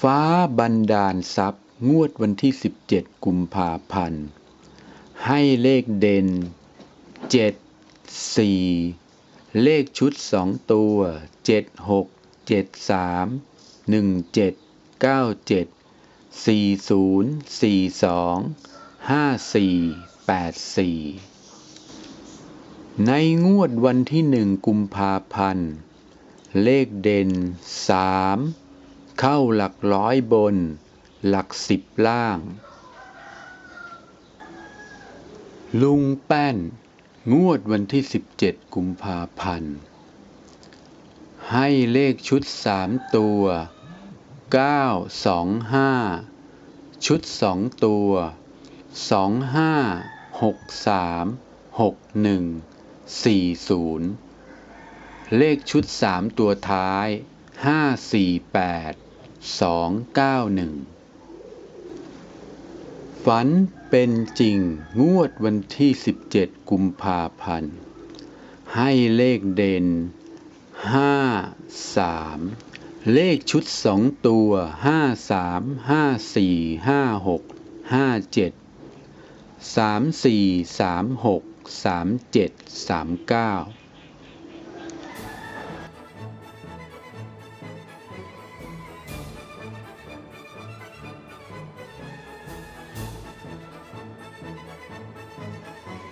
ฟ้าบันดาลทรัพย์ งวดวันที่ 17 กุมภาพันธ์ ให้เลขเด่น 7 4 เลขชุด 2 ตัว 7 6 7 3 1 7 9 7 4 0 4 2 5 4 8 4 ในงวดวันที่ 1 กุมภาพันธ์ เลขเด่น 3 เข้าหลักร้อยบน หลักสิบล่าง ลุงแป้น งวดวันที่ 17 กุมภาพันธ์ ให้เลขชุด 3 ตัว 9 2 5 ชุด 2 ตัว 2 5 6 3 6 1 4 0 เลขชุด 3 ตัวท้าย 5 4 8 2 9 1ฝันเป็นจริงงวดวันที่17กุมภาพันธ์ ให้เลขเด่น5 3เลขชุด2ตัว5 3 5 4 5 6 5 7 3 4 3 6 3 7 3 9